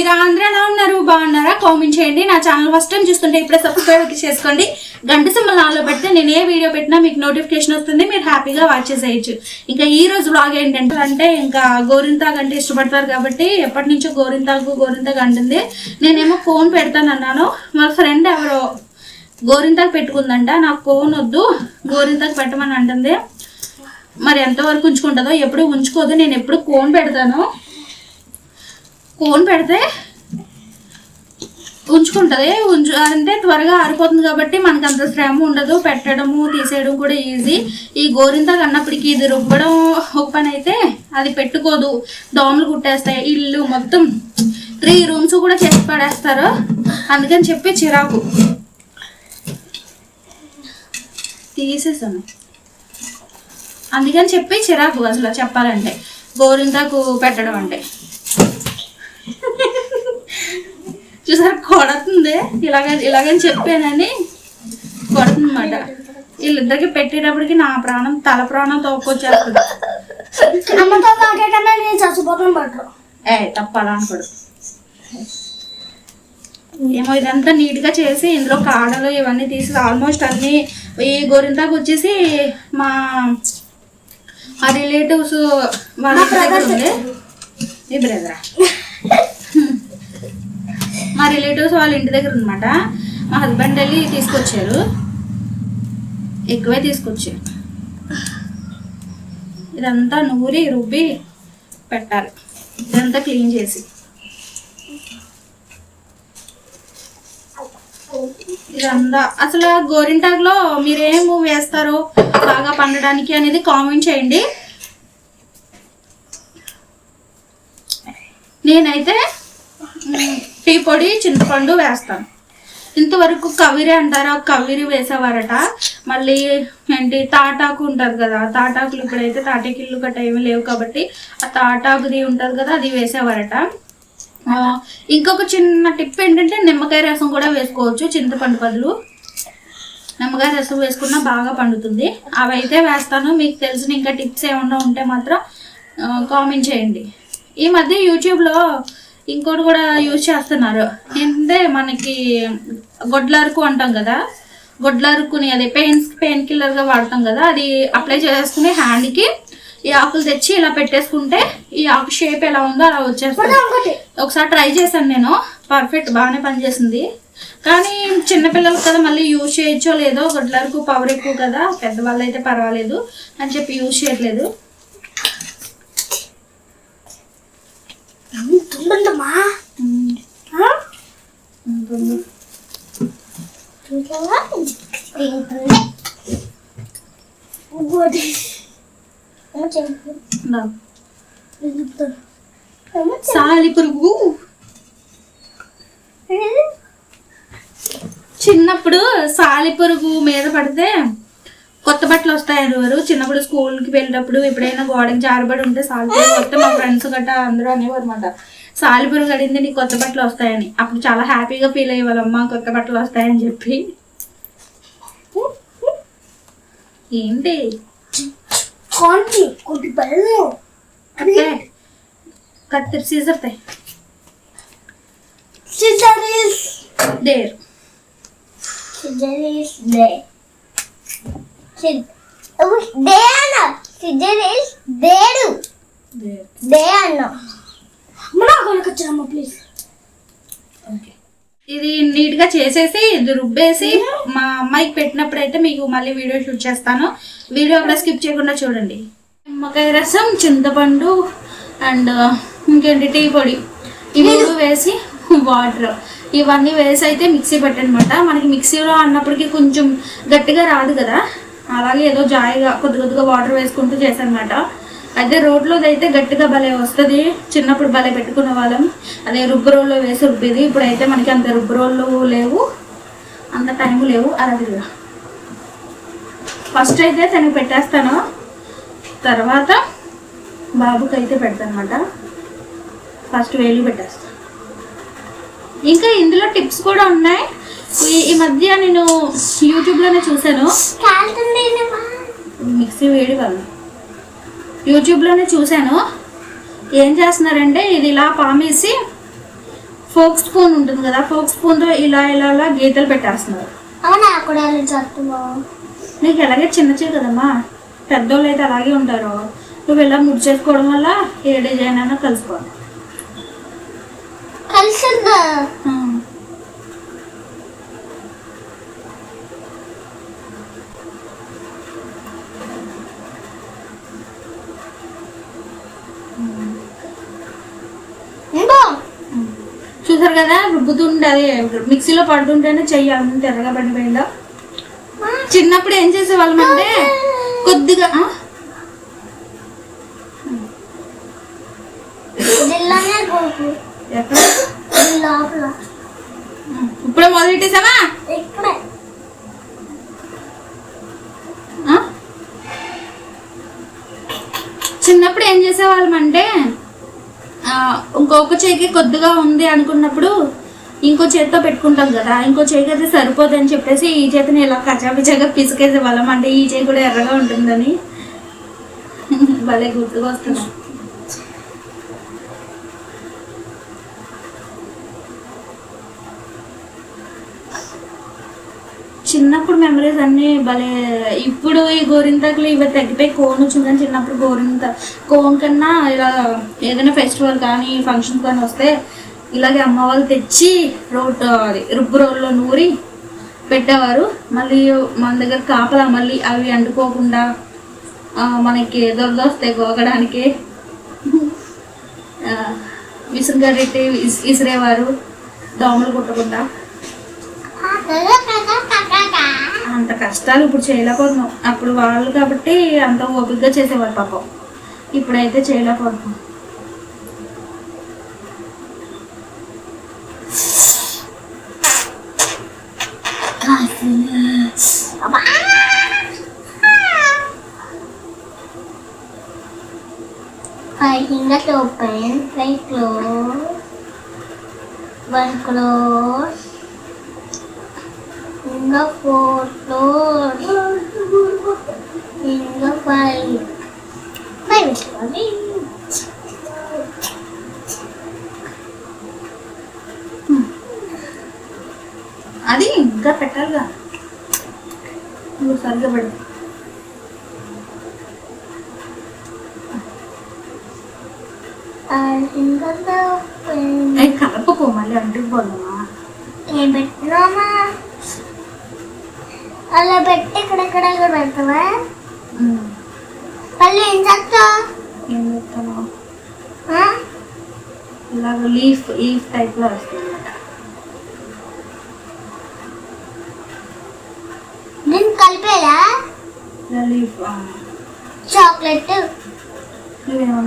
మీరు ఆంధ్రలో ఉన్నారు బాగున్నారా? కామెంట్ చేయండి. నా ఛానల్ ఫస్ట్ టైం చూస్తుంటే ఇప్పుడే సబ్స్క్రైబ్ చేసుకోండి గంట సింబల్ నాలో పెడితే నేను ఏ వీడియో పెట్టినా మీకు నోటిఫికేషన్ వస్తుంది. మీరు హ్యాపీగా వాచ్ చేసేయచ్చు. ఇంకా ఈ రోజు బ్లాగ్ ఏంటంటే అంటే ఇంకా గోరింతాగ్ అంటే ఇష్టపడతారు కాబట్టి ఎప్పటి నుంచో గోరింతాగు గోరింతాగ్ అంటుంది నేనేమో ఫోన్ పెడతానన్నాను మా ఫ్రెండ్ ఎవరో గోరింతాకు పెట్టుకుందంట. నాకు ఫోన్ వద్దు. గోరింతాకు పెట్టమని అంటుంది. మరి ఎంతవరకు ఉంచుకుంటుందో ఎప్పుడు ఉంచుకోదు. నేను ఎప్పుడు ఫోన్ పెడతాను. ఫోన్ పెడితే ఉంచుకుంటుంది. ఉంచు అంటే త్వరగా ఆరిపోతుంది కాబట్టి మనకు అంత శ్రమ ఉండదు. పెట్టడము తీసేయడం కూడా ఈజీ. ఈ గోరింతాకు అన్నప్పటికీ ఇది రుబ్బడం ఒక పని అయితే అది పెట్టుకోదు. దోమలు కుట్టేస్తాయి. ఇల్లు మొత్తం త్రీ రూమ్స్ కూడా చేసి పడేస్తారు. అందుకని చెప్పి చిరాకు. తీసేసాను. అందుకని చెప్పి చిరాకు అసలు చెప్పాలంటే. గోరింతాకు పెట్టడం అంటే. చూసారు? కొడుతుంది. ఇలాగ ఇలాగని చెప్పానని కొడుతుంది అనమాట వీళ్ళిద్దరికి పెట్టేటప్పటికి నా ప్రాణం తల ప్రాణం తోకొచ్చేస్తుంది అమ్మతో మాట్లాడటమే నేను చచ్చిపోతాను ఏ తప్పలా అనుకోడు. ఏమో ఇదంతా నీట్గా చేసి ఇందులో కాడలు ఇవన్నీ తీసి ఆల్మోస్ట్ అన్ని ఈ గోరింతాకు వచ్చేసి మా ఆ రిలేటివ్స్ వాళ్ళ దగ్గర ఉంది. ఈ బ్రదరా మా రిలేటివ్స్ వాళ్ళ ఇంటి దగ్గర అనమాట మా హస్బెండ్ వెళ్ళి తీసుకొచ్చారు. ఎక్కువే తీసుకొచ్చారు. ఇదంతా నూరి రుబ్బి పెట్టాలి. ఇదంతా క్లీన్ చేసి. ఇదంతా. అసలు గోరింటాకులో మీరేం వేస్తారు బాగా పండడానికి అనేది కామెంట్ చేయండి. నేనైతే టీ పొడి చింతపండు వేస్తాను. ఇంతవరకు కవిరి అంటారా? కవిరి వేసేవారట. మళ్ళీ ఏంటి తాటాకు ఉంటుంది కదా తాటాకులు ఇప్పుడైతే తాటాకిళ్ళు గట్ట ఏమీ లేవు కాబట్టి ఆ తాటాకుది ఉంటుంది కదా అది వేసేవారట. ఇంకొక చిన్న టిప్ ఏంటంటే నిమ్మకాయ రసం కూడా వేసుకోవచ్చు చింతపండు బదులు నిమ్మకాయ రసం వేసుకున్నా బాగా పండుతుంది. అవి అయితే వేస్తాను. మీకు తెలిసిన ఇంకా టిప్స్ ఏమన్నా ఉంటే మాత్రం కామెంట్ చేయండి. ఈ మధ్య యూట్యూబ్లో ఇంకోటి కూడా యూజ్ చేస్తున్నారు. ఏంటంటే మనకి గొడ్లరుకు అంటాం కదా. గొడ్లరుకుని అది పెయిన్స్ పెయిన్ కిల్లర్గా వాడతాం కదా. అది అప్లై చేసుకుని హ్యాండ్కి ఈ ఆకులు తెచ్చి ఇలా పెట్టేసుకుంటే ఈ ఆకు షేప్ ఎలా ఉందో అలా వచ్చేస్తుంది. ఒకసారి ట్రై చేశాను నేను. పర్ఫెక్ట్ బాగానే పనిచేసింది. కానీ చిన్నపిల్లలకు కదా మళ్ళీ యూజ్ చేయొచ్చో లేదో గొడ్లరకు పవర్ ఎక్కువ కదా. పెద్దవాళ్ళు అయితే పర్వాలేదు అని చెప్పి యూజ్ చేయట్లేదు. ఇందా. సాలి పురుగు. చిన్నప్పుడు సాలి పురుగు మీద పడితే కొత్త బట్టలు వస్తాయి ఎవరు చిన్నప్పుడు స్కూల్కి వెళ్ళేటప్పుడు ఎప్పుడైనా గోడకి జారబడి ఉంటే సాలి పురుగు వస్తే మా ఫ్రెండ్స్ గట్టా అందరూ అనేవారు అనమాట సాలి పురుగు అడిగింది నీకు కొత్త బట్టలు వస్తాయని. అప్పుడు చాలా హ్యాపీగా ఫీల్ అయ్యేవాళ్ళమ్మ కొత్త బట్టలు వస్తాయని చెప్పి. ఏంటి? సీజర్తాయి సిజరీస్ దేర్ సిజరీస్ డే అన్న సిజరీస్ దేడు. దేర్ డే అన్న మన కొనుకొచ్చారమ్మ ప్లీజ్ ఓకే ఇది నీట్గా చేసేసి ఇది రుబ్బేసి మా అమ్మాయికి పెట్టినప్పుడు అయితే మీకు మళ్ళీ వీడియో షూట్ చేస్తాను. వీడియో అక్కడ స్కిప్ చేయకుండా చూడండి. నిమ్మకాయ రసం చింతపండు అండ్ ఇంకేంటి టీ పొడి. మూడు వేసి వాటర్ ఇవన్నీ వేసి అయితే మిక్సీ పెట్టనమాట. మనకి మిక్సీలో అన్నప్పటికీ కొంచెం గట్టిగా రాదు కదా. అలాగే ఏదో జాయిగా కొద్ది కొద్దిగా వాటర్ వేసుకుంటూ చేశానమాట. అయితే రోడ్లోది అయితే గట్టిగా భలే వస్తుంది. చిన్నప్పుడు భలే పెట్టుకునే వాళ్ళం. అదే రుబ్బు రోల్లో వేసి రుబ్బేది. ఇప్పుడైతే మనకి అంత రుబ్బు రోళ్ళు లేవు. అంత టైం లేవు. అలాగే ఫస్ట్ అయితే తనకి పెట్టేస్తాను. తర్వాత బాబుకి అయితే పెడతాను అనమాట ఫస్ట్ వేలు పెట్టేస్తాను ఇంకా ఇందులో టిప్స్ కూడా ఉన్నాయి. ఈ- మధ్య నేను యూట్యూబ్లోనే చూశాను. కాలుతుందేనమ్మా మిక్సీ వేడి వల్ల. యూట్యూబ్లోనే చూశాను. ఏం చేస్తున్నారంటే ఇది ఇలా పామేసి ఫోక్ స్పూన్ ఉంటుంది కదా ఫోక్ స్పూన్తో ఇలా ఇలా ఇలా గీతలు పెట్టేస్తున్నారు. నీకు ఎలాగే చిన్న చిన్న కదమ్మా. పెద్దోళ్ళు అయితే అలాగే ఉంటారు. నువ్వు ఇలా ముడి చేసుకోవడం వల్ల ఏ డిజైన్ అయినా కలిసిపోదు. కలిసిందా ఆ. ఇంకో చూసారు కదా రుబ్బుతుంటే అదే మిక్సీలో పడుతుంటేనే చెయ్యి అంత ఎర్రగా పడిపోయిందా? చిన్నప్పుడు ఏం చేసేవాళ్ళం అంటే కొద్దిగా ఇప్పుడే మొదలెట్టేసావా? చిన్నప్పుడు ఏం చేసేవాళ్ళం అంటే ఇంకొక చేయికి కొద్దిగా ఉంది అనుకున్నప్పుడు ఇంకో చేతితో పెట్టుకుంటాం కదా ఇంకో చేయికి అయితే సరిపోదు అని చెప్పేసి ఈ చేతిని ఇలా కచాపిచాగా పిసికేసే వాళ్ళం అంటే ఈ చేయి కూడా ఎర్రగా ఉంటుందని. భలే గుర్తుకు వస్తుంది. చిన్నప్పుడు మెమరీస్ అన్నీ భలే. ఇప్పుడు ఈ గోరింతకులు ఇవి తగ్గిపోయి కోన్ వచ్చిందని చిన్నప్పుడు గోరింత కోన్ కన్నా ఇలా ఏదైనా ఫెస్టివల్ కానీ ఫంక్షన్ కానీ వస్తే ఇలాగే అమ్మ వాళ్ళు తెచ్చి రోడ్ అది రుబ్బు రోడ్లో నూరి పెట్టేవారు. మళ్ళీ మన దగ్గర కాపలా మళ్ళీ అవి అంటుకోకుండా మనకి దొరదొస్తాయి గోగడానికి ఆ, విసురుగరెట్టి ఇసిరేవారు దోమలు కుట్టకుండా. అంత కష్టాలు ఇప్పుడు చేయలేకపోతున్నాం. అప్పుడు వాళ్ళు కాబట్టి అంత ఓపికగా చేసేవారు పాపం. ఇప్పుడైతే చేయలేకపోతున్నాం. Five fingers open, five close, one close, finger four close, finger five. Five is closing. అది ఇంకా పెట్టాలిగా నువ్వు సరిగ్గా పెడు Five fingers open. అవి కలపకు మళ్ళీ అంటుకుపోదామా ఏం పెట్టినామా అలా పెట్టి ఇక్కడెక్కడ కూడా పెడతావా? మళ్ళీ ఏం చేస్తావు? ఏం చెప్తాను ఇలాగ లీఫ్ లీఫ్ టైప్లో వస్తుంది. నేను కలిపేలా? లీఫ్ చాక్లెట్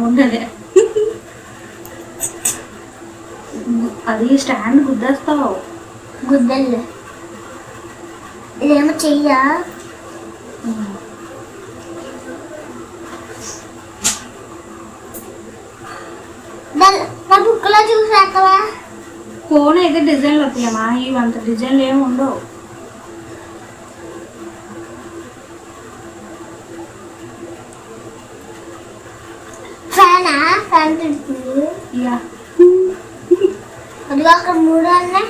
ఉండలే అది స్టాండ్ గుద్దేస్తావు. గుద్దలు ఇదేమో చెయ్యా? బుక్లో చూసేస్తావా ఫోన్ అయితే డిజైన్లు వస్తాయమ్మా ఇవి అంత డిజైన్లు ఏమి ఉండవు. ఫ్యానా? ఫ్యాన్ తిడుతుంది యా. అదిగో అక్కడ మూడు అన్నాయి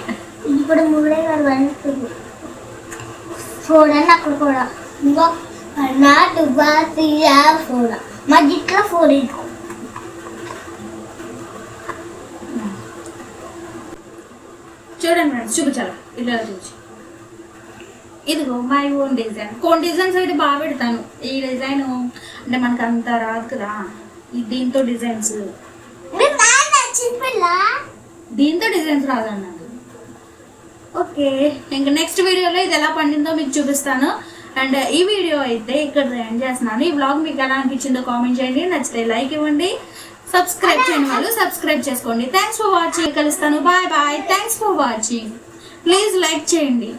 ఇది కూడా మూడే అనిపిస్తుంది చూడండి అక్కడ కూడా. ఇంకో తీయా ఫోర్ మా జిట్లో ఫోర్ ఇదిగో. చూడండి మేడం చూపించాలి? ఇలా చూసి ఇదిగో my own design cone designs అయితే బాగా పెడతాను. ఈ డిజైన్ అంటే మనకు అంత రాదు కదా. ఈ దీంతో డిజైన్స్ దీంతో డిజైన్స్ రాదన్నాను ఓకే. ఇంకా నెక్స్ట్ వీడియోలో ఇది ఎలా పండిందో మీకు చూపిస్తాను. అండ్ ఈ వీడియో అయితే ఇక్కడ ఎండ్ చేస్తున్నాను. ఈ వ్లాగ్ మీకు ఎలా అనిపించిందో కామెంట్ చేయండి. నచ్చితే లైక్ ఇవ్వండి. సబ్స్క్రైబ్ చేయని వాళ్ళు సబ్స్క్రైబ్ చేసుకోండి. థ్యాంక్స్ ఫర్ వాచింగ్ కలుస్తాను. Bye bye thanks for watching please like చేయండి.